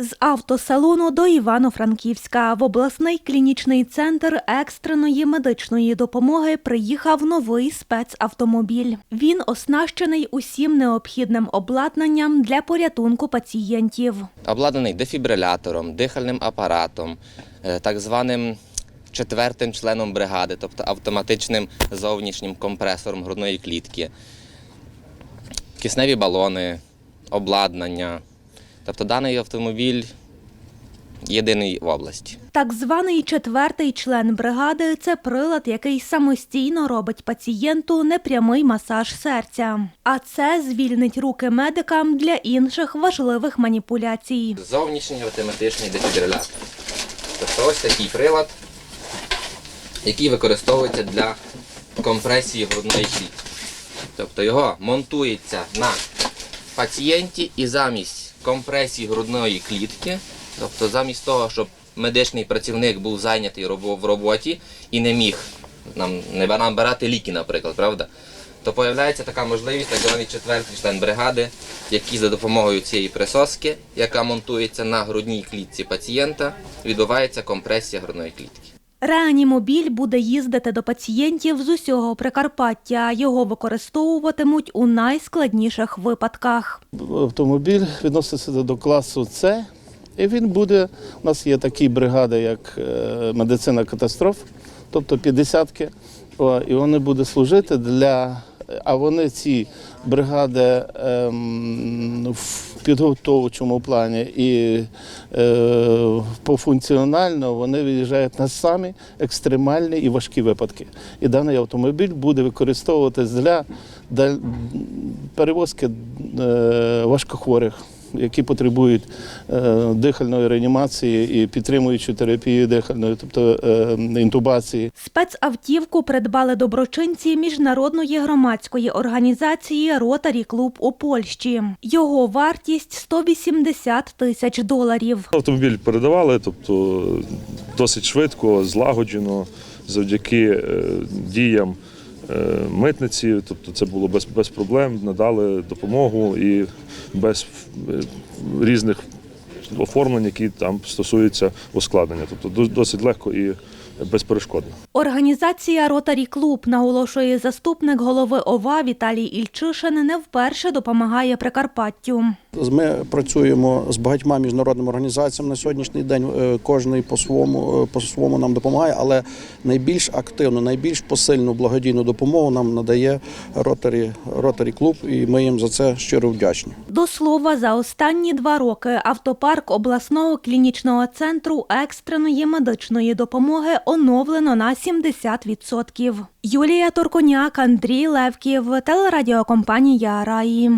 З автосалону до Івано-Франківська в обласний клінічний центр екстреної медичної допомоги приїхав новий спецавтомобіль. Він оснащений усім необхідним обладнанням для порятунку пацієнтів. обладнаний дефібрилятором, дихальним апаратом, е, так званим четвертим членом бригади, тобто автоматичним зовнішнім компресором грудної клітки, кисневі балони, обладнання. Тобто даний автомобіль єдиний в області. Так званий четвертий член бригади це прилад, який самостійно робить пацієнту непрямий масаж серця. А це звільнить руки медикам для інших важливих маніпуляцій. Зовнішній автоматичний дефібрилятор. Тобто ось такий прилад, який використовується для компресії грудної клітки. Тобто його монтується на пацієнті і замість компресії грудної клітки, тобто замість того, щоб медичний працівник був зайнятий в роботі і не міг нам, не нам брати ліки, наприклад, правда? То появляється така можливість, так званий четвертий член бригади, який за допомогою цієї присоски, яка монтується на грудній клітці пацієнта, відбувається компресія грудної клітки. Реанімобіль буде їздити до пацієнтів з усього Прикарпаття. Його використовуватимуть у найскладніших випадках. Автомобіль відноситься до класу С, і він буде. У нас є такі бригади, як е, медицина катастроф, тобто 50-ки, і вони будуть служити для. А вони ці бригади ем, в підготовчому плані і е, пофункціонально вони виїжджають на самі екстремальні і важкі випадки. І даний автомобіль буде використовуватись для, для перевозки е, важкохворих, які потребують е, дихальної реанімації і підтримуючої терапії дихальної, тобто е, інтубації. Спецавтівку придбали доброчинці міжнародної громадської організації Ротарі Клуб у Польщі. Його вартість 180 тисяч доларів. Автомобіль передавали, тобто досить швидко, злагоджено, завдяки е, діям митниці. Тобто це було без, без проблем, надали допомогу і без е, різних оформлень, які там стосуються ускладнення. Тобто досить легко і безперешкодно. Організація Ротарі Клуб, наголошує заступник голови ОВА Віталій Ільчишин, не вперше допомагає Прикарпаттю. Ми працюємо з багатьма міжнародними організаціями на сьогоднішній день. Е, Кожний по своєму по своєму нам допомагає, але найбільш активну, найбільш посильну благодійну допомогу нам надає Ротарі, Ротарі Клуб, і ми їм за це щиро вдячні. До слова, за останні два роки автопарк обласного клінічного центру екстреної медичної допомоги оновлено на 70%. Юлія Торконяк, Андрій Левків, телерадіокомпанія Раї.